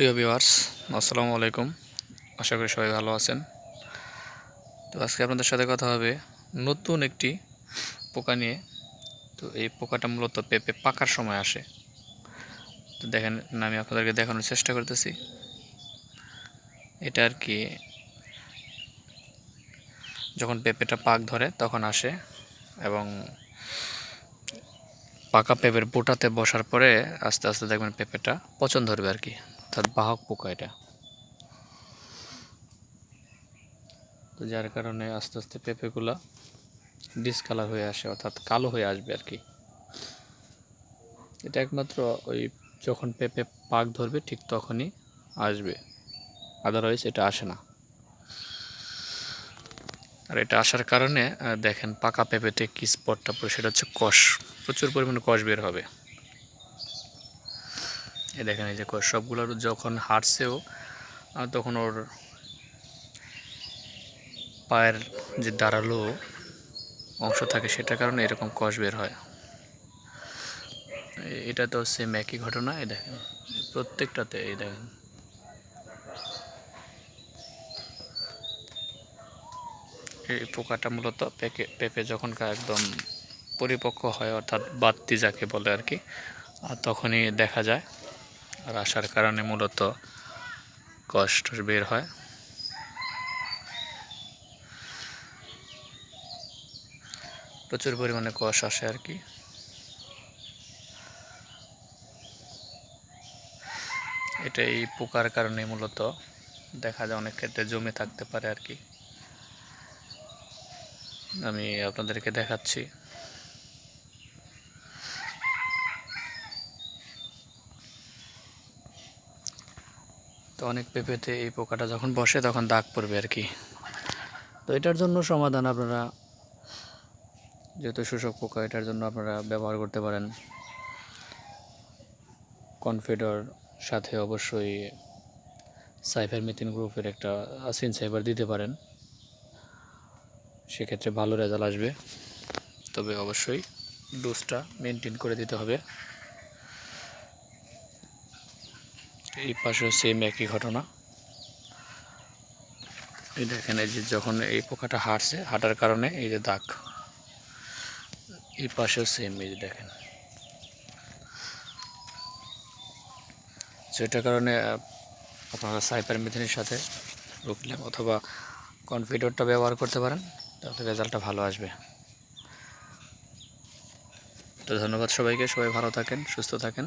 প্রিয় ভিউয়ার্স, আসসালামু আলাইকুম। আশা করি সবাই ভালো আছেন। তো আজকে আপনাদের সাথে কথা হবে নতুন একটি পোকা নিয়ে। তো এই পোকাটা মূলত পেঁপে পাকার সময় আসে। তো দেখেন, আমি আপনাদেরকে দেখানোর চেষ্টা করতেছি। এটা আর কি যখন পেঁপেটা পাক ধরে তখন আসে এবং পাকা পেঁপের বোটাতে বসার পরে আস্তে আস্তে দেখবেন পেঁপেটা পচন ধরবে আর কি। অর্থাৎ বাহক পোকা এটা। তো যার কারণে আস্তে আস্তে পেঁপেগুলা ডিসকালার হয়ে আসে, অর্থাৎ কালো হয়ে আসবে আর কি। এটা একমাত্র ওই যখন পেঁপে পাক ধরবে ঠিক তখনই আসবে। আদারওয়াইজ এটা আসে না। আর এটা আসার কারণে দেখেন পাকা পেঁপেতে কি স্পটটা পড়ে, সেটা হচ্ছে কষ। প্রচুর পরিমাণে কষ বের হবে। এ দেখেন এই যে সবগুলোর যখন হাঁটছেও তখন ওর পায়ের যে দাঁড়াল অংশ থাকে সেটার কারণে এরকম কষ বের হয়। এটা তো সেম একই ঘটনা এই দেখেন, প্রত্যেকটাতে এই দেখেন। এই পোকাটা মূলত পেকে, পেঁপে যখন একদম পরিপক্ক হয়, অর্থাৎ বাত্তি যাকে বলে আর কি তখনই দেখা যায়। আর আসার কারণে মূলত কষ্ট বের হয়। প্রচুর পরিমাণে কষ আসে আর কি। এটা এই পোকার কারণে মূলত দেখা যায় অনেক ক্ষেত্রে জমে থাকতে পারে আর কি। আমি আপনাদেরকে দেখাচ্ছি। তো অনেক পেঁপেতে এই পোকাটা যখন বসে তখন দাগ পড়বে আর কি। তো এটার জন্য সমাধান আপনারা যেহেতু শোষক পোকা, এটার জন্য আপনারা ব্যবহার করতে পারেন। কনফিডর সাথে অবশ্যই সাইফার মিথিন গ্রুপের একটা সিন সাইবার দিতে পারেন। সেক্ষেত্রে ভালো রেজাল্ট আসবে। তবে অবশ্যই ডোজটা মেনটেন করে দিতে হবে। এই পাশেও সেম একই ঘটনা। এই দেখেন, এই যে যখন এই পোকাটা হাঁটছে, হাঁটার কারণে এই যে দাগ। এই পাশেও সেম এই যে দেখেন। সেটার কারণে আপনারা সাইপার মেথিনের সাথে রুকলাম অথবা কনফিডরটা ব্যবহার করতে পারেন, তাহলে রেজাল্টটা ভালো আসবে। তো ধন্যবাদ সবাইকে, সবাই ভালো থাকেন, সুস্থ থাকেন।